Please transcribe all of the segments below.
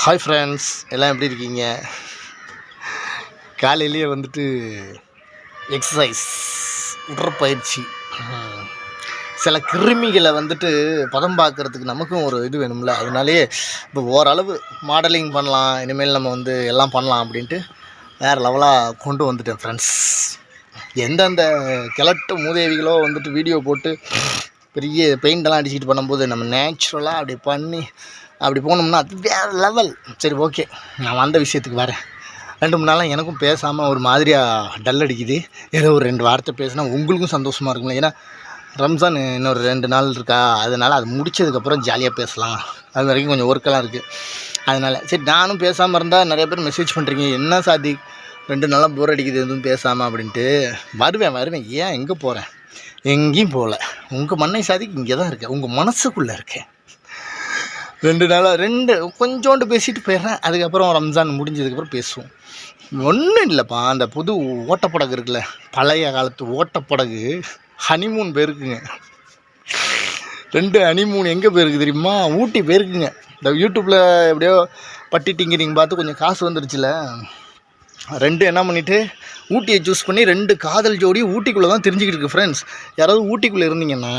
Hi friends எல்லாம் எப்படி இருக்கீங்க? காலையிலேயே வந்துட்டு எக்ஸசைஸ் உடற்பயிற்சி. சில கிருமிகளை வந்துட்டு பதம் பார்க்கறதுக்கு நமக்கும் ஒரு இது வேணும்ல. அதனாலேயே இப்போ ஓரளவு மாடலிங் பண்ணலாம் இனிமேல் நம்ம வந்து எல்லாம் பண்ணலாம் அப்படின்ட்டு வேறு லெவலாக கொண்டு வந்துட்டேன் ஃப்ரெண்ட்ஸ் எந்தெந்த கிழட்டு மூதேவிகளோ வந்துட்டு வீடியோ போட்டு பெரிய பெயிண்டெல்லாம் அடிச்சுட்டு பண்ணும்போது நம்ம நேச்சுரலாக அப்படி பண்ணி அப்படி போனோம்னா அது வேறு லெவல் சரி ஓகே நான் வந்த விஷயத்துக்கு வரேன். ரெண்டு மூணு நாளாக எனக்கும் பேசாமல் ஒரு மாதிரியாக டல் அடிக்குது. ஏதோ ஒரு ரெண்டு வார்த்தை பேசினா உங்களுக்கும் சந்தோஷமாக இருக்கும்ல. ஏன்னா ரம்ஜான் இன்னொரு ரெண்டு நாள் இருக்கா? அதனால் அது முடிச்சதுக்கப்புறம் ஜாலியாக பேசலாம். அது வரைக்கும் கொஞ்சம் ஒர்க்கெல்லாம் இருக்குது அதனால் சரி நானும் பேசாமல் இருந்தால் நிறைய பேர் மெசேஜ் பண்ணுறீங்க என்ன சாதி? ரெண்டு நாளாக போர் அடிக்குது எதுவும் பேசாமல் அப்படின்ட்டு. வருவேன் வருவேன். ஏன் எங்கே போகிறேன் எங்கேயும் போகல உங்கள் மண்ணை சாதிக்கு இங்கே தான் இருக்கேன். உங்கள் மனசுக்குள்ளே இருக்கேன். ரெண்டு நாளாக ரெண்டு கொஞ்சோண்டு பேசிட்டு போயிடுறேன். அதுக்கப்புறம் ரம்ஜான் முடிஞ்சதுக்கப்புறம் பேசுவோம். ஒன்றும் இல்லைப்பா அந்த புது ஓட்டப்படகு இருக்குல்ல பழைய காலத்து ஓட்டப்படகு. ஹனிமூன் போயிருக்குங்க ரெண்டு ஹனிமூன் எங்கே போயிருக்கு தெரியுமா? ஊட்டி போயிருக்குங்க. இந்த யூடியூப்பில் எப்படியோ பட்டிட்டிங்க நீங்கள் பார்த்து கொஞ்சம் காசு வந்துருச்சுல. ரெண்டு என்ன பண்ணிவிட்டு ஊட்டியை சூஸ் பண்ணி ரெண்டு காதல் ஜோடி ஊட்டிக்குள்ளே தான் தெரிஞ்சுக்கிட்டு இருக்கு ஃப்ரெண்ட்ஸ் யாராவது ஊட்டிக்குள்ளே இருந்தீங்கன்னா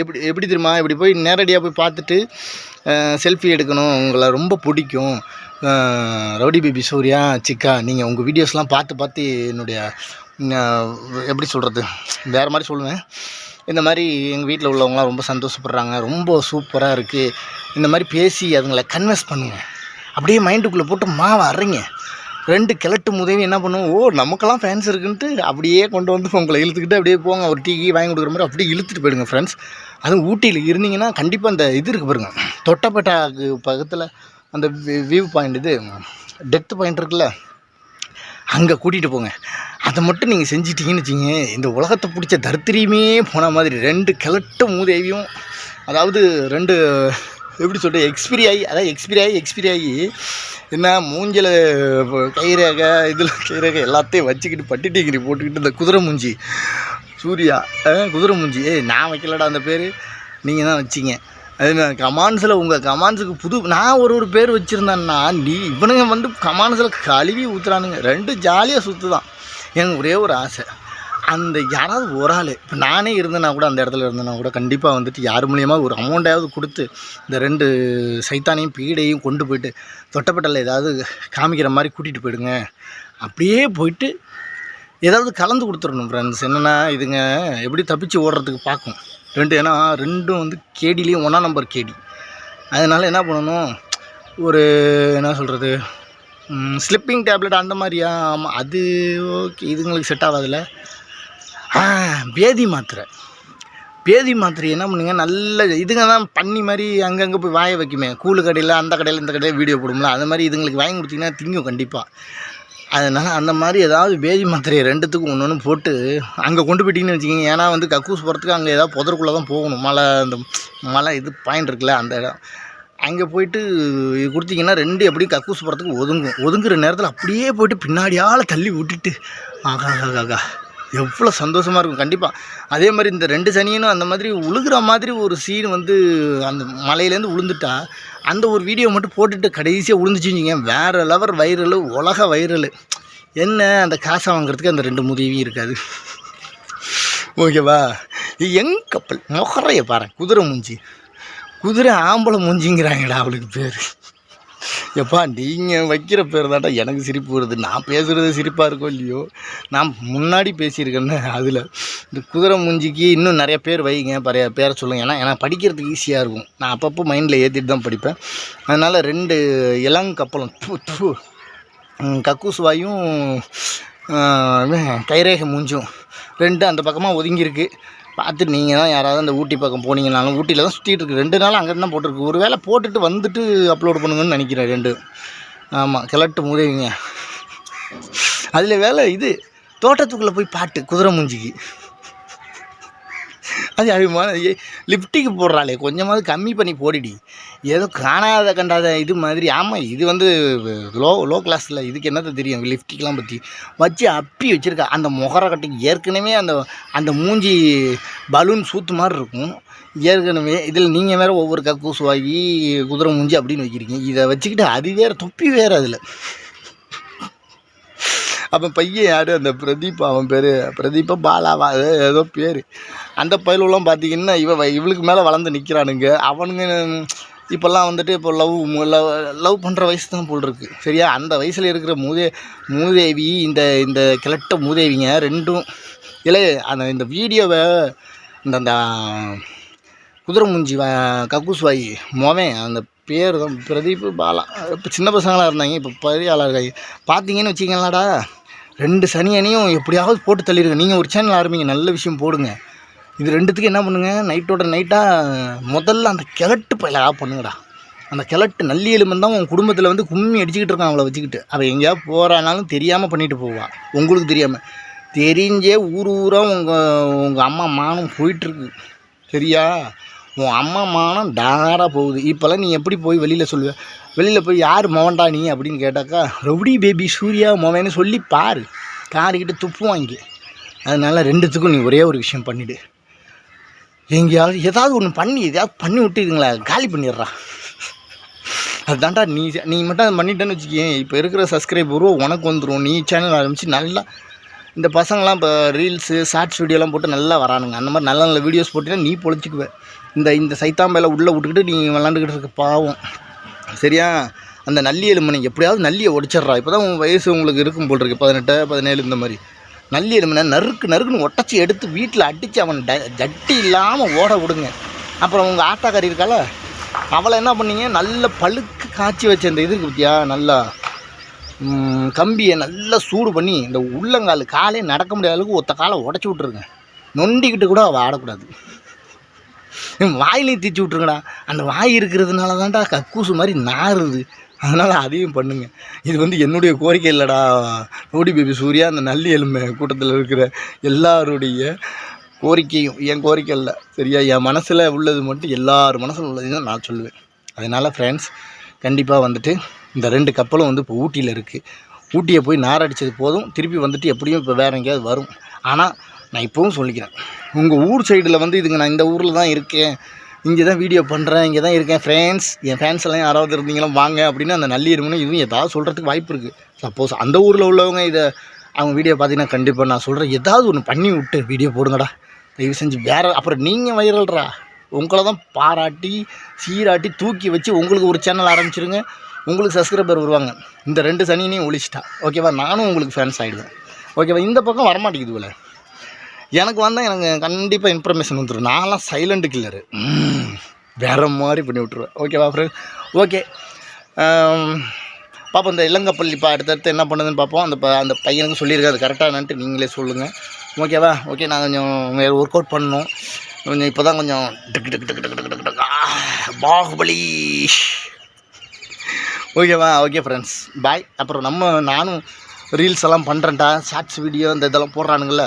எப்படி எப்படி தெரியுமா? இப்படி போய் நேரடியாக போய் பார்த்துட்டு செல்ஃபி எடுக்கணும். உங்களை ரொம்ப பிடிக்கும். ரவுடி பேபி சூர்யா சிக்கா நீங்கள் உங்கள் வீடியோஸ்லாம் பார்த்து பார்த்து என்னுடைய எப்படி சொல்கிறது வேறு மாதிரி சொல்லுவேன். இந்த மாதிரி எங்கள் வீட்டில் உள்ளவங்களாம் ரொம்ப சந்தோஷப்படுறாங்க. ரொம்ப சூப்பராக இருக்குது இந்த மாதிரி பேசி அதுங்களை கன்வென்ஸ் பண்ணுங்க. அப்படியே மைண்டுக்குள்ளே போட்டு மாவை அரைங்க ரெண்டு கிழட்டு முதவி என்ன பண்ணுவோம்? ஓ நமக்கெல்லாம் ஃபேன்ஸ் இருக்குன்ட்டு அப்படியே கொண்டு வந்து உங்களை இழுத்துக்கிட்டு அப்படியே போங்க ஒரு டீ கீ வாங்கி கொடுக்குற மாதிரி அப்படியே இழுத்துட்டு போயிடுங்க ஃப்ரெண்ட்ஸ் அதுவும் ஊட்டியில் இருந்தீங்கன்னா கண்டிப்பாக அந்த இது இருக்கு பாருங்க. தொட்டப்பேட்டாக்கு பக்கத்தில் அந்த வியூ பாயிண்ட் இது டெத் பாயிண்ட் இருக்குல்ல அங்கே கூட்டிகிட்டு போங்க. அதை மட்டும் நீங்கள் செஞ்சிட்டீங்கன்னு வச்சிங்க இந்த உலகத்தை பிடிச்ச தரித்திரியுமே போன மாதிரி ரெண்டு கிழட்டு மூதேவியும் அதாவது ரெண்டு எப்படி சொல்கிறது எக்ஸ்பிரி ஆகி அதான் எக்ஸ்பிரி ஆகி எக்ஸ்பிரி ஆகி என்ன மூஞ்சில் கைரேகை இதில் கைரேகை எல்லாத்தையும் வச்சுக்கிட்டு பட்டி டிகிரி போட்டுக்கிட்டு இந்த குதிரை மூஞ்சி. சூர்யா குதிரை மூஞ்சி. ஏய் நான் வைக்கலடா அந்த பேர். நீங்கள் தான் வச்சிங்க. அது நான் கமான்ஸில் உங்கள் கமான்ஸுக்கு புது நான் ஒரு ஒரு பேர் வச்சுருந்தேன்னா நீ இவனுங்க வந்து கமான்ஸில் கழுவி ஊற்றுறானுங்க ரெண்டு ஜாலியாக சுற்றுதான் எனக்கு ஒரே ஒரு ஆசை. அந்த யாராவது ஒரு ஆள் இப்போ நானே இருந்தேன்னா கூட அந்த இடத்துல இருந்தேன்னா கூட கண்டிப்பாக வந்துட்டு யார் மூலியமாக ஒரு அமௌண்ட்டாவது கொடுத்து இந்த ரெண்டு சைத்தானையும் பீடையும் கொண்டு போயிட்டு தொட்டப்பட்டல ஏதாவது காமிக்கிற மாதிரி கூட்டிகிட்டு போயிடுங்க. அப்படியே போயிட்டு ஏதாவது கலந்து கொடுத்துடணும் ஃப்ரெண்ட்ஸ் என்னென்னா இதுங்க எப்படி தப்பிச்சு ஓடுறதுக்கு பார்க்கும். ரெண்டு ஏன்னா ரெண்டும் வந்து கேடிலையும் ஒன்றா நம்பர் கேடி. அதனால் என்ன பண்ணணும்? ஒரு என்ன சொல்கிறது ஸ்லிப்பிங் டேப்லெட் அந்த மாதிரியா? ஆமாம் அது ஓகே இதுங்களுக்கு செட் ஆகாதுல்ல. பேதி மாத்திரை. பேதி மாத்திரை என்ன பண்ணுங்க நல்ல இதுங்க தான் பண்ணி மாதிரி அங்கங்கே போய் வாய வைக்குமே. கூழு கடையில் அந்த கடையில் இந்த கடையில் வீடியோ போடும்ல அந்த மாதிரி இதுங்களுக்கு வாங்கி கொடுத்தீங்கன்னா திங்கும் கண்டிப்பாக அதனால் அந்த மாதிரி ஏதாவது பேதி மாத்திரையை ரெண்டுத்துக்கும் ஒன்று ஒன்று போட்டு அங்கே கொண்டு போயிட்டீங்கன்னு வச்சுக்கிங்க. ஏன்னா வந்து கக்கூஸ் போகிறதுக்கு அங்கே ஏதாவது புதருக்குள்ளே தான் போகணும். மலை அந்த மலை இது பாயிண்ட் இருக்குல்ல அந்த இடம். அங்கே போயிட்டு இது கொடுத்தீங்கன்னா ரெண்டு எப்படியும் கக்கூஸ் போகிறதுக்கு ஒதுங்கும். ஒதுங்குற நேரத்தில் அப்படியே போயிட்டு பின்னாடியால் தள்ளி விட்டுட்டு ஆகா ஆகா ஆகா. எவ்வளோ சந்தோஷமாக இருக்கும். கண்டிப்பாக அதே மாதிரி இந்த ரெண்டு சனியனும் அந்த மாதிரி உழுகுற மாதிரி ஒரு சீன் வந்து அந்த மலையிலேருந்து உளுந்துட்டா அந்த ஒரு வீடியோ மட்டும் போட்டுட்டு கடைசியாக உளுந்துச்சுங்க வேறு லெவல் வைரல் உலக வைரல் என்ன அந்த காசை வாங்குறதுக்கு அந்த ரெண்டு முதியவி இருக்காது. ஓகேவா எங் கப்பல் முகரைய பாரு குதிரை மூஞ்சி. குதிரை ஆம்பளை மூஞ்சிங்கிறாங்கடா அவளுக்கு பேர். எப்பா நீங்கள் வைக்கிற பேர் தான்டா எனக்கு சிரிப்பு வருது. நான் பேசுகிறது சிரிப்பாக இருக்கோ இல்லையோ? நான் முன்னாடி பேசியிருக்கேன்னு அதில். இந்த குதிரை மூஞ்சிக்கு இன்னும் நிறைய பேர் வைங்க பழைய பேரை சொல்லுங்க. ஏன்னா எனக்கு படிக்கிறதுக்கு ஈஸியாக இருக்கும். நான் அப்பப்போ மைண்டில் ஏற்றிட்டு தான் படிப்பேன். அதனால் ரெண்டு இளங்கப்பலம் தூ தூ கக்கூஸ் வாயும் கைரேகை மூஞ்சும் ரெண்டு அந்த பக்கமாக ஒதுங்கியிருக்கு. பார்த்து நீங்கள் தான் யாராவது அந்த ஊட்டி பக்கம் போனீங்கனாலும் ஊட்டியில் தான் சுற்றிட்டு இருக்கு. ரெண்டு நாள் அங்கே தான் போட்டிருக்கு. ஒரு வேளை போட்டுட்டு வந்துட்டு அப்லோட் பண்ணுங்கன்னு நினைக்கிறேன் ரெண்டு. ஆமாம் கிளட்டு முதவிங்க அதில் வேலை இது. தோட்டத்துக்குள்ளே போய் பாட்டு குதிரை மூஞ்சிக்கு. அது அபிமான லிப்டிக்கு போடுறாளே. கொஞ்சமாவது கம்மி பண்ணி போடிடி. ஏதோ காணாத கண்டாத இது மாதிரி. ஆமாம் இது வந்து லோ லோ கிளாஸில் இதுக்கு என்னத்த தெரியும்? லிப்டிக்லாம் பற்றி வச்சு அப்பி வச்சுருக்கா. அந்த முகர கட்டிக்கு ஏற்கனவே அந்த அந்த மூஞ்சி பலூன் சூத்து மாதிரி இருக்கும். ஏற்கனவே இதில் நீங்கள் வேறு ஒவ்வொரு கக்கூசுவாகி குதிரை மூஞ்சி அப்படின்னு வைக்கிறீங்க. இதை வச்சுக்கிட்டு அது வேறு தொப்பி வேறு அதில். அப்போ பையன் யார்? அந்த பிரதீப் அவன் பேர். பிரதீப்பா பாலாவா ஏதோ ஏதோ பேர். அந்த பயலுலாம் பார்த்தீங்கன்னா இவன் இவளுக்கு மேலே வளர்ந்து நிற்கிறானுங்க அவனுங்க இப்போல்லாம் வந்துட்டு இப்போ லவ் லவ் லவ் பண்ணுற வயசு தான் போல் இருக்கு. சரியா? அந்த வயசில் இருக்கிற மூதே மூதேவி இந்த இந்த கிழட்ட மூதேவிங்க ரெண்டும் இல்லை அந்த இந்த வீடியோவை இந்த அந்த குதிரை மூஞ்சி வா கக்கூஸ் மோவன் அந்த பேர் தான் பிரதீப் பாலா. இப்போ சின்ன பசங்களாக இருந்தாங்க இப்போ பெரிய ஆளாக இருக்காங்க. பார்த்தீங்கன்னு வச்சிங்களாடா ரெண்டு சனி அணியும் எப்படியாவது போட்டு தள்ளிடுங்க. நீங்கள் ஒரு சேனல் ஆரம்பிங்க நல்ல விஷயம் போடுங்க. இது ரெண்டுத்துக்கு என்ன பண்ணுங்கள் நைட்டோட நைட்டாக முதல்ல அந்த கிழட்டு பயில பண்ணுங்கடா. அந்த கிழட்டு நல்லி எலும்பன் தான் உன் குடும்பத்தில் வந்து கும்மி அடிச்சுக்கிட்டு இருக்கான் அவளை வச்சுக்கிட்டு. அவள் எங்கேயாவது போகிறானாலும் தெரியாமல் பண்ணிட்டு போவாள் உங்களுக்கு தெரியாமல் தெரிஞ்சே ஊர் ஊராக உங்கள் உங்கள் அம்மா மானம் போயிட்டுருக்கு சரியா? உன் அம்மா மானம் டாராக போகுது. இப்போல்லாம் நீ எப்படி போய் வெளியில் சொல்லுவேன் வெளியில் போய் யார் மவன்டா நீ அப்படின்னு கேட்டாக்கா ரவுடி பேபி சூர்யா மவன்னு சொல்லி பாரு. காரிக்கிட்ட துப்பு வாங்கி. அதனால் ரெண்டுத்துக்கும் நீ ஒரே ஒரு விஷயம் பண்ணிவிடு எங்கேயாவது ஏதாவது ஒன்று பண்ணி எதாவது பண்ணி விட்டுதுங்களா காலி பண்ணிடுறா. அதுதான்டா நீ நீ மட்டும் அதை பண்ணிட்டேன்னு வச்சுக்கேன் இப்போ இருக்கிற சப்ஸ்கிரைபரும் உனக்கு வந்துடும் நீ சேனல் ஆரம்பித்து நல்லா இந்த பசங்களாம் இப்போ ரீல்ஸு ஷார்ட்ஸ் வீடியோலாம் போட்டு நல்லா வரானுங்க. அந்த மாதிரி நல்ல நல்ல வீடியோஸ் போட்டினா நீ பொழைச்சிக்குவேன் இந்த இந்த சைத்தாம்பையில் உள்ளே விட்டுக்கிட்டு நீ விளாண்டுக்கிட்டு இருக்க பாவம். சரியா? அந்த நல்லி எலும்பனை எப்படியாவது நல்லியை உடச்சிட்றா இப்போ தான் உன் வயசு உங்களுக்கு இருக்கும் போல் இருக்கு பதினெட்டு பதினேழு இந்த மாதிரி. நல்லி எலும்பனை நறுக்கு நறுக்குன்னு ஒட்டச்சி எடுத்து வீட்டில் அடித்து அவன் ட ஜட்டி இல்லாமல் ஓட விடுங்க. அப்புறம் உங்கள் ஆத்தாக்காரி இருக்கால அவளை என்ன பண்ணீங்க? நல்ல பழுக்கு காய்ச்சி வச்ச இந்த இது இருக்கு பார்த்தியா நல்லா கம்பியை நல்லா சூடு பண்ணி இந்த உள்ளங்கால் காலே நடக்க முடியாத அளவுக்கு ஒத்த காலை உடச்சி விட்ருங்க நொண்டிக்கிட்டு கூட அவள் ஆடக்கூடாது. வாயிலையும் தீச்சு விட்ருங்கடா அந்த வாய் இருக்கிறதுனால தான்டா கக்கூசு மாதிரி நாறுது அதனால் அதையும் பண்ணுங்கள் இது வந்து என்னுடைய கோரிக்கை இல்லைடா. நோடி பேபி சூர்யா அந்த நல்லி எலும்பை கூட்டத்தில் இருக்கிற எல்லாருடைய கோரிக்கையும் என் கோரிக்கை இல்லை சரியா? என் மனசில் உள்ளது மட்டும் எல்லார் மனசில் உள்ளதையும் நான் சொல்லுவேன். அதனால் ஃப்ரெண்ட்ஸ் கண்டிப்பாக வந்துட்டு இந்த ரெண்டு கப்பலும் வந்து இப்போ ஊட்டியில் இருக்குது ஊட்டியை போய் நார் அடித்தது போதும். திருப்பி வந்துட்டு எப்படியும் இப்போ வேறு எங்கேயாவது வரும். ஆனால் நான் இப்போவும் சொல்லிக்கிறேன். உங்கள் ஊர் சைடில் வந்து இதுங்க நான் இந்த ஊரில் தான் இருக்கேன். இங்கே தான் வீடியோ பண்ணுறேன் இங்கே தான் இருக்கேன் ஃப்ரெண்ட்ஸ் என் ஃபேன்ஸ் எல்லாம் யாராவது இருந்தீங்களா வாங்க அப்படின்னு அந்த நல்லி இதுவும் ஏதாவது சொல்கிறதுக்கு வாய்ப்பு இருக்குது சப்போஸ் அந்த ஊரில் உள்ளவங்க இதை அவங்க வீடியோ பார்த்தீங்கன்னா கண்டிப்பாக நான் சொல்கிறேன் ஏதாவது ஒன்று பண்ணி விட்டு வீடியோ போடுங்கடா. தயவு செஞ்சு வேறு அப்புறம் நீங்கள் வைரல்ரா உங்களை தான் பாராட்டி சீராட்டி தூக்கி வச்சு உங்களுக்கு ஒரு சேனல் ஆரம்பிச்சிருங்க. உங்களுக்கு சப்ஸ்கிரைபர் வருவாங்க. இந்த ரெண்டு சனினையும் ஒழிச்சிட்டா. ஓகேவா நானும் உங்களுக்கு ஃபேன்ஸ் ஆகிடுவேன் ஓகேவா இந்த பக்கம் வரமாட்டேங்குது போல எனக்கு வந்தால் எனக்கு கண்டிப்பாக இன்ஃபர்மேஷன் வந்துடும் நான்லாம் சைலண்ட் கில்லரு வேறு மாதிரி பண்ணி விட்ருவேன் ஓகேவா ஃப்ரெண்ட் ஓகே பார்ப்போம் இந்த இளங்கப்பள்ளி இப்போ அடுத்தடுத்து என்ன பண்ணுதுன்னு பார்ப்போம் அந்த ப- அந்த பையனுக்கு சொல்லியிருக்காது கரெக்டானன்ட்டு நீங்களே சொல்லுங்கள் ஓகேவா ஓகே நான் கொஞ்சம் வேறு ஒர்க் அவுட் பண்ணணும். கொஞ்சம் இப்போ தான் கொஞ்சம் டக்கு டக்கு டக்கு டக்கு டக்கு டக்கு பாகுபலி. ஓகேவா ஓகே ஃப்ரெண்ட்ஸ் பாய் அப்புறம் நம்ம நானும் ரீல்ஸ் எல்லாம் பண்ணுறேன்டா ஷார்ட்ஸ் வீடியோ இந்த இதெல்லாம் போடுறானுங்கள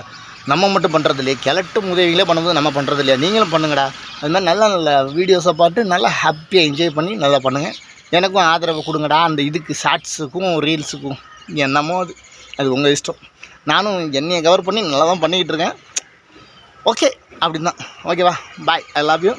நம்ம மட்டும் பண்ணுறது இல்லையா. கிழட்டு உதவிகளே பண்ணும்போது நம்ம பண்ணுறது இல்லையா? நீங்களும் பண்ணுங்கடா. அது மாதிரி நல்ல நல்ல வீடியோஸை பார்த்து நல்லா ஹாப்பியாக என்ஜாய் பண்ணி நல்லா பண்ணுங்கள் எனக்கும் ஆதரவு கொடுங்கடா. அந்த இதுக்கு ஷார்ட்ஸுக்கும் ரீல்ஸுக்கும் என்னமோ அது. அது உங்கள் இஷ்டம். நானும் என்னையை கவர் பண்ணி நல்லா தான் பண்ணிக்கிட்டு இருக்கேன். ஓகே அப்படின் தான் ஓகேவா பாய் ஐ லவ் யூ